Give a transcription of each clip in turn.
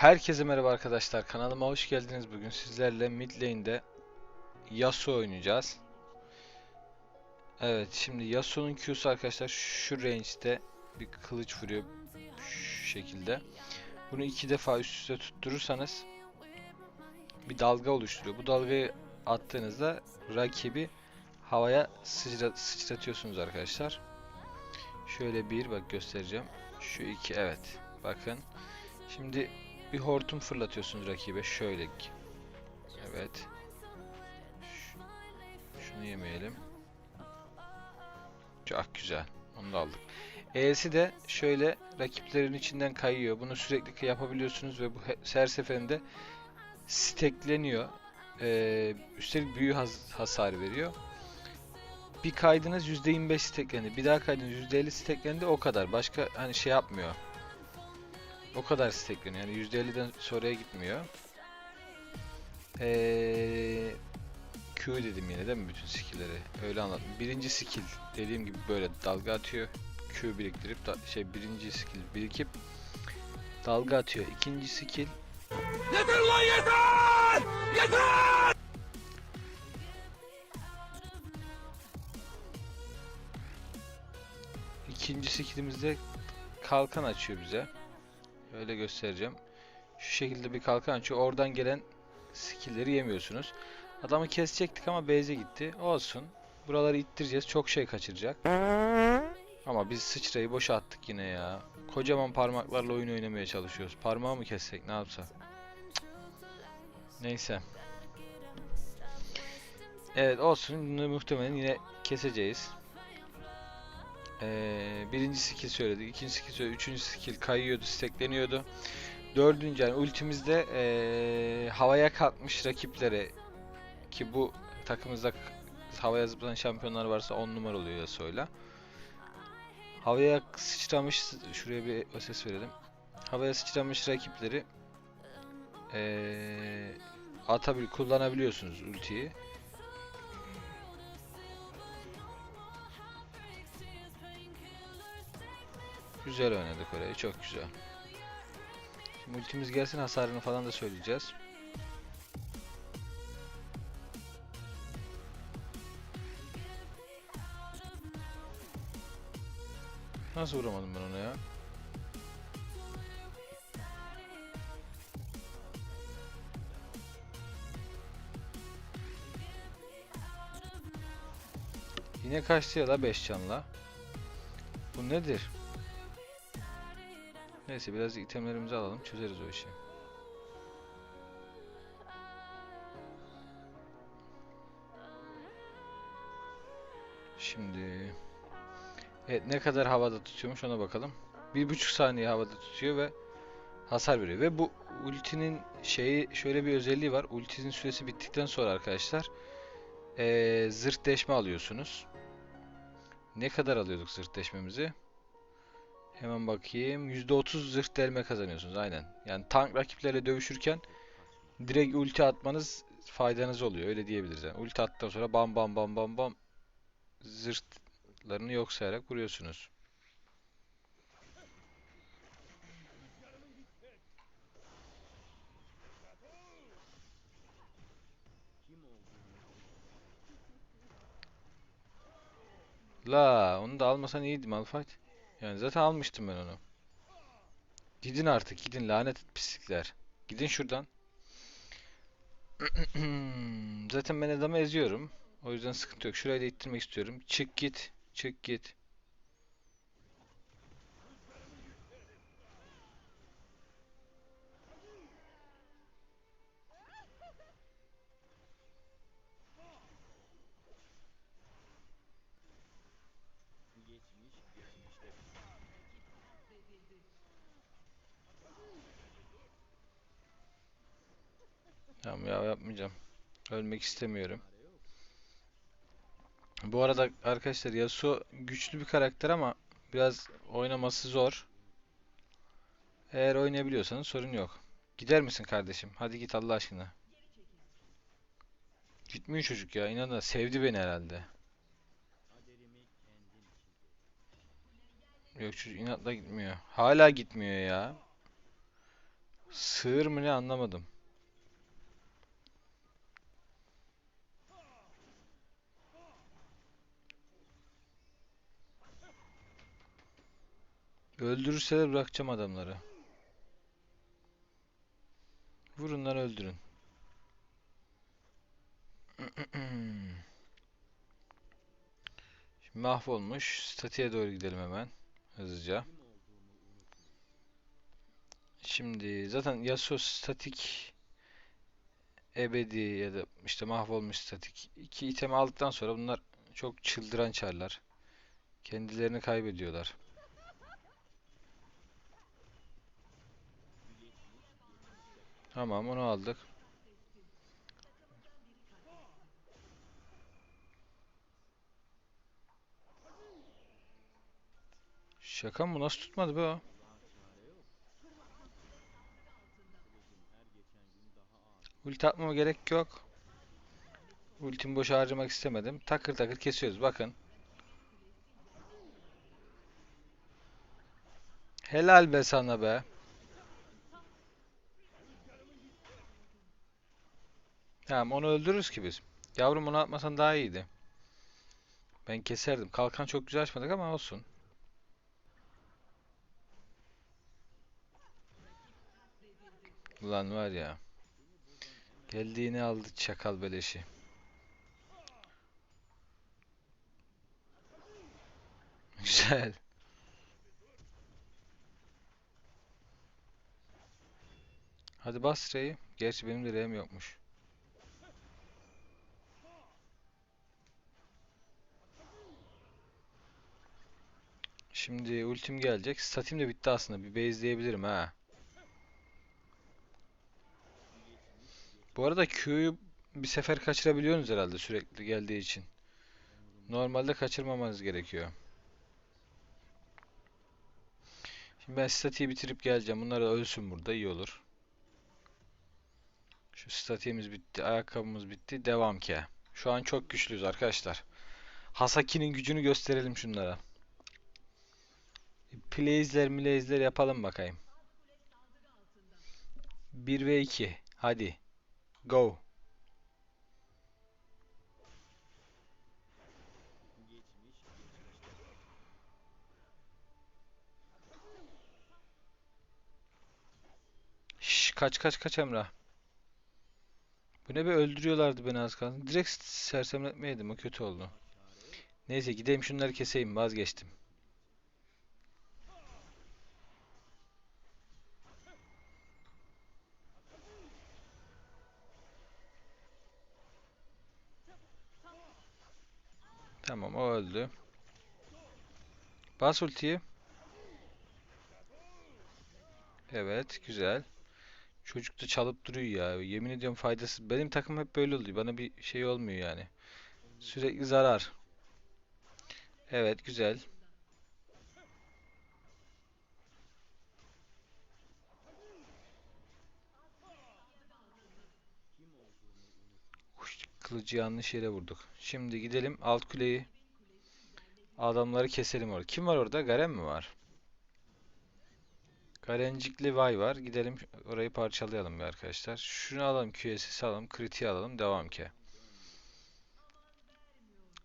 Herkese merhaba arkadaşlar. Kanalıma hoş geldiniz. Bugün sizlerle mid lane'de Yasuo oynayacağız. Evet, şimdi Yasuo'nun Q'su arkadaşlar şu range'de bir kılıç vuruyor şu şekilde. Bunu iki defa üst üste tutturursanız bir dalga oluşturuyor. Bu dalgayı attığınızda rakibi havaya sıçra sıçratıyorsunuz arkadaşlar. Şöyle bir bak göstereceğim. Şu iki evet. Bakın. Şimdi bir hortum fırlatıyorsunuz rakibe şöyle. Evet. Şunu yemeyelim. Çok güzel. Onu da aldık. E'si de şöyle rakiplerin içinden kayıyor. Bunu sürekli yapabiliyorsunuz ve bu he- her seferinde stekleniyor. Ee, üstelik büyü has- hasar veriyor. Bir kaydınız %25 steklendi. Bir daha kaydınız %50 steklendi. O kadar. Başka hani şey yapmıyor. O kadar stekleniyor. Yani %50'den sonraya gitmiyor. Ee, Q dedim yine değil mi bütün skill'leri? Öyle anlattım. Birinci skill dediğim gibi böyle dalga atıyor. Q biriktirip da, şey birinci skill birikip dalga atıyor. İkinci skill Yeter lan yeter! Yeter! ikinci skillimizde kalkan açıyor bize. Öyle göstereceğim. Şu şekilde bir kalkan açıyor. Oradan gelen skill'leri yemiyorsunuz. Adamı kesecektik ama base'e gitti. Olsun. Buraları ittireceğiz. Çok şey kaçıracak. Ama biz sıçrayı boşa attık yine ya. Kocaman parmaklarla oyun oynamaya çalışıyoruz. Parmağı mı kessek ne yapsak? Neyse. Evet olsun. Bunu muhtemelen yine keseceğiz. Ee, birinci skill söyledik, ikinci skill söyledik, üçüncü skill kayıyordu, stekleniyordu. Dördüncü yani ultimizde ee, havaya kalkmış rakiplere ki bu takımızda havaya zıplayan şampiyonlar varsa 10 numara oluyor Yasuo'yla. Havaya sıçramış, şuraya bir ses verelim. Havaya sıçramış rakipleri ee, atabil kullanabiliyorsunuz ultiyi. Güzel oynadık orayı. Çok güzel. Şimdi ultimiz gelsin hasarını falan da söyleyeceğiz. Nasıl vuramadım ben ona ya? Yine kaçtı ya la 5 canla. Bu nedir? Neyse biraz itemlerimizi alalım çözeriz o işi. Şimdi Evet ne kadar havada tutuyormuş ona bakalım. Bir buçuk saniye havada tutuyor ve hasar veriyor. Ve bu ultinin şeyi şöyle bir özelliği var. Ultinin süresi bittikten sonra arkadaşlar ee, zırt deşme alıyorsunuz. Ne kadar alıyorduk zırt deşmemizi? Hemen bakayım. %30 zırh delme kazanıyorsunuz aynen. Yani tank rakiplerle dövüşürken direkt ulti atmanız faydanız oluyor. Öyle diyebiliriz. Yani ulti attıktan sonra bam bam bam bam bam zırhlarını yok sayarak vuruyorsunuz. La onu da almasan iyiydi Malphite. Yani zaten almıştım ben onu. Gidin artık gidin lanet pislikler. Gidin şuradan. Zaten ben adamı eziyorum. O yüzden sıkıntı yok. Şurayı da ittirmek istiyorum. Çık git. Çık git. Tamam ya yapmayacağım. Ölmek istemiyorum. Bu arada arkadaşlar Yasuo güçlü bir karakter ama biraz oynaması zor. Eğer oynayabiliyorsanız sorun yok. Gider misin kardeşim? Hadi git Allah aşkına. Gitmiyor çocuk ya. İnanın sevdi beni herhalde. Yok çocuk inatla gitmiyor. Hala gitmiyor ya. Sığır mı ne anlamadım. Öldürürseler bırakacağım adamları. Vurun lan öldürün. Şimdi mahvolmuş. Statiğe doğru gidelim hemen. Hızlıca. Şimdi zaten Yasuo statik ebedi ya da işte mahvolmuş statik. iki itemi aldıktan sonra bunlar çok çıldıran çarlar. Kendilerini kaybediyorlar. Tamam onu aldık. Şaka mı? Nasıl tutmadı be o? Ulti atmama gerek yok. Ultimi boşa harcamak istemedim. Takır takır kesiyoruz. Bakın. Helal be sana be. Tamam onu öldürürüz ki biz. Yavrum onu atmasan daha iyiydi. Ben keserdim. Kalkan çok güzel açmadık ama olsun. Ulan var ya. Geldiğini aldı çakal beleşi. Güzel. Hadi bas R'yi. Gerçi benim de R'm yokmuş. Şimdi ultim gelecek. Statim de bitti aslında. Bir base ha. Bu arada Q'yu bir sefer kaçırabiliyorsunuz herhalde sürekli geldiği için. Normalde kaçırmamanız gerekiyor. Şimdi ben statiği bitirip geleceğim. Bunlar da ölsün burada iyi olur. Şu statiğimiz bitti. Ayakkabımız bitti. Devam ki. Şu an çok güçlüyüz arkadaşlar. Hasaki'nin gücünü gösterelim şunlara. Plays'ler mileysler yapalım bakayım. 1 ve 2. Hadi. Go. Şş, kaç kaç kaç Emrah. Bu ne be öldürüyorlardı beni az kalsın. Direkt sersemletmeydim o kötü oldu. Neyse gideyim şunları keseyim vazgeçtim. Tamam o öldü. Bas ultiyi. Evet güzel. Çocuk da çalıp duruyor ya. Yemin ediyorum faydasız. Benim takım hep böyle oluyor. Bana bir şey olmuyor yani. Sürekli zarar. Evet güzel. Kılıcı yanlış yere vurduk. Şimdi gidelim alt kuleyi. Adamları keselim orada. Kim var orada? Garen mi var? Garencikli Vay var. Gidelim orayı parçalayalım bir arkadaşlar. Şunu alalım. QSS'i alalım. Kritiği alalım. Devam ki.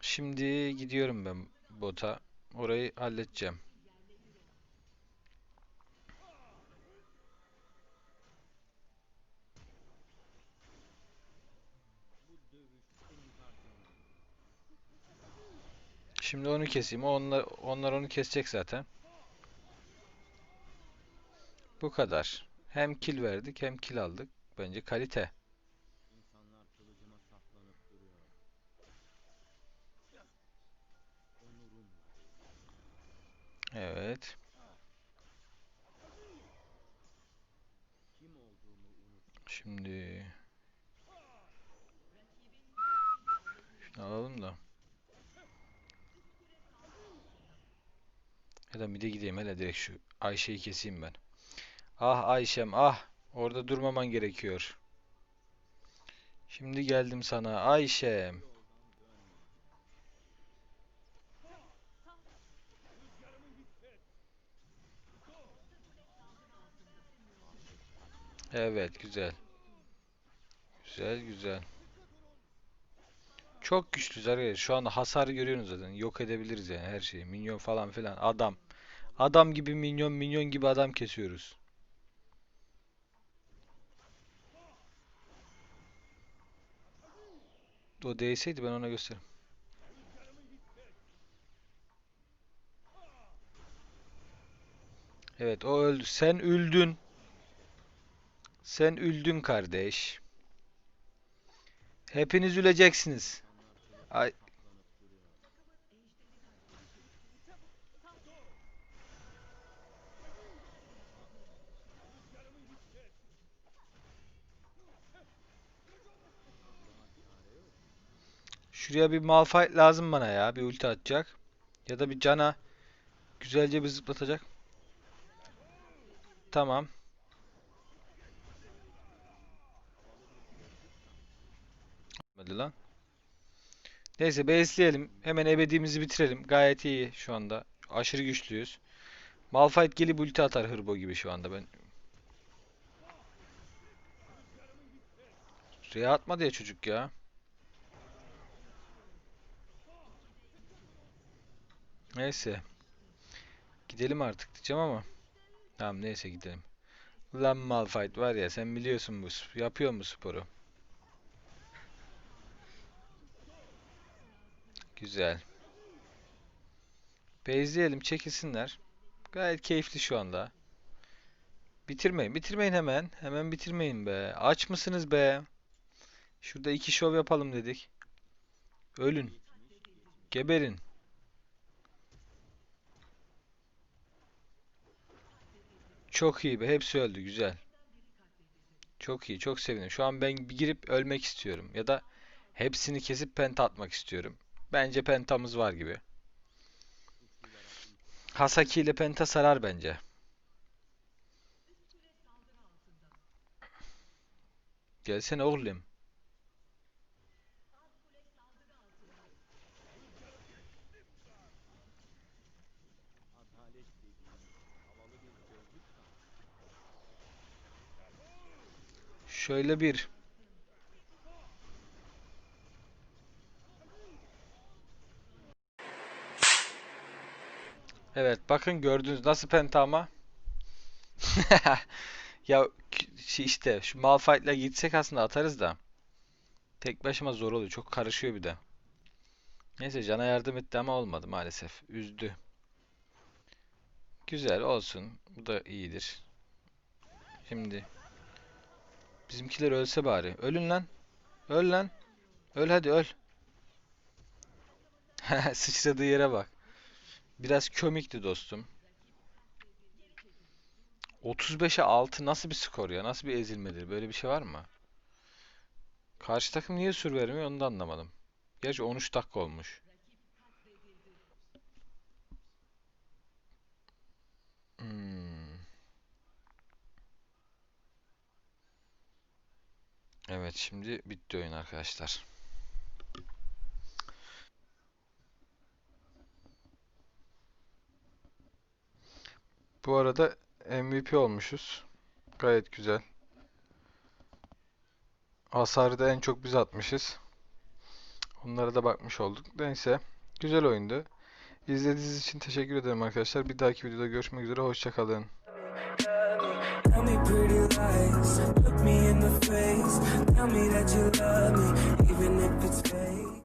Şimdi gidiyorum ben bota. Orayı halledeceğim. Şimdi onu keseyim. Onlar, onlar onu kesecek zaten. Bu kadar. Hem kill verdik hem kill aldık. Bence kalite. Evet. Şimdi şunu alalım da. Ya da bir de gideyim hele direkt şu Ayşe'yi keseyim ben. Ah Ayşem ah. Orada durmaman gerekiyor. Şimdi geldim sana Ayşem. Evet güzel. Güzel güzel. Çok güçlüyüz arkadaşlar. Şu anda hasarı görüyorsunuz zaten. Yok edebiliriz yani her şeyi. Minyon falan filan. Adam. Adam gibi minyon, minyon gibi adam kesiyoruz. O değseydi ben ona gösteririm. Evet o öldü. Sen öldün. Sen öldün kardeş. Hepiniz öleceksiniz. Ay. Şuraya bir Malphite lazım bana ya. Bir ulti atacak. Ya da bir cana güzelce bir zıplatacak. Tamam. Hadi lan. Neyse base'leyelim. Hemen ebediğimizi bitirelim. Gayet iyi şu anda. Aşırı güçlüyüz. Malphite gelip ulti atar hırbo gibi şu anda ben. Suya atmadı ya çocuk ya. Neyse. Gidelim artık diyeceğim ama. Tamam neyse gidelim. Lan Malphite var ya sen biliyorsun bu yapıyor mu sporu? Güzel. Base'leyelim çekilsinler. Gayet keyifli şu anda. Bitirmeyin. Bitirmeyin hemen. Hemen bitirmeyin be. Aç mısınız be? Şurada iki şov yapalım dedik. Ölün. Geberin. Çok iyi be. Hepsi öldü. Güzel. Çok iyi. Çok sevindim. Şu an ben girip ölmek istiyorum. Ya da hepsini kesip penta atmak istiyorum. Bence pentamız var gibi. Hasaki ile penta sarar bence. Gelsene oğlum. Şöyle bir. Evet bakın gördünüz nasıl penta ama. Ya işte şu Malphite'la gitsek aslında atarız da. Tek başıma zor oluyor. Çok karışıyor bir de. Neyse Can'a yardım etti ama olmadı maalesef. Üzdü. Güzel olsun. Bu da iyidir. Şimdi bizimkiler ölse bari. Ölün lan. Öl lan. Öl hadi öl. Sıçradığı yere bak. Biraz komikti dostum. 35'e 6 nasıl bir skor ya? Nasıl bir ezilmedir? Böyle bir şey var mı? Karşı takım niye sur vermiyor onu da anlamadım. Gerçi 13 dakika olmuş. Hmm. Evet şimdi bitti oyun arkadaşlar. Bu arada MVP olmuşuz. Gayet güzel. Hasarı da en çok biz atmışız. Onlara da bakmış olduk. Neyse. Güzel oyundu. İzlediğiniz için teşekkür ederim arkadaşlar. Bir dahaki videoda görüşmek üzere. Hoşçakalın. Tell me pretty lies, look me that you love me.